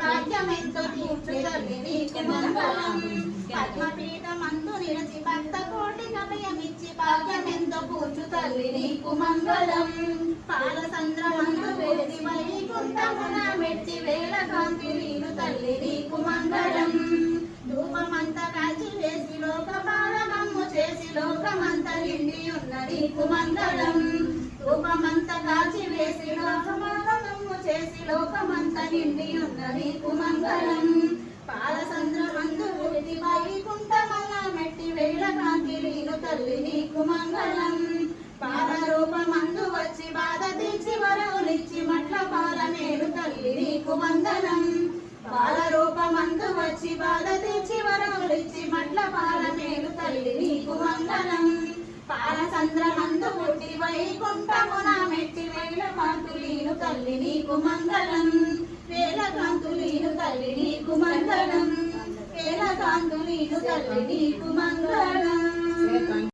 భాగ్యమెంతో కోటి నమయమిచ్చి కూర్చు తల్లి నీకు మంగళం పాలసంద్రమందు వేది వైకుంఠమున మెట్టి వేల కాంతి నీరు తల్లి నీకు మంగళం ధూపమంత కాల్చి వేసి లోక పారమమ్ము చేసి లోకమంత నిండి ఉన్న నీకు మంగళం ధూపమంత కాల్చి వేసి లోక పారమమ్ము చేసి లోకమంత నిండి ఉన్న నీకు మంగళం పాలసంద్రమందు వేది వైకుంఠమల్ల మెట్టి వేళ కాంతి నీరు తల్లి నీకు మంగళం వందనం బాల రూపమందు వచ్చి బాధ తీర్చి వరములిచ్చి మట్ల పాల మేలు తల్లి నీకు వందనం పాల సంద్రమందు పుట్టి వైకుంఠమున మెట్టి వేల కాంతులీను తల్లి నీకు మంగళం వేల కాంతులీను తల్లి నీకు మంగళం వేల కాంతులీను తల్లి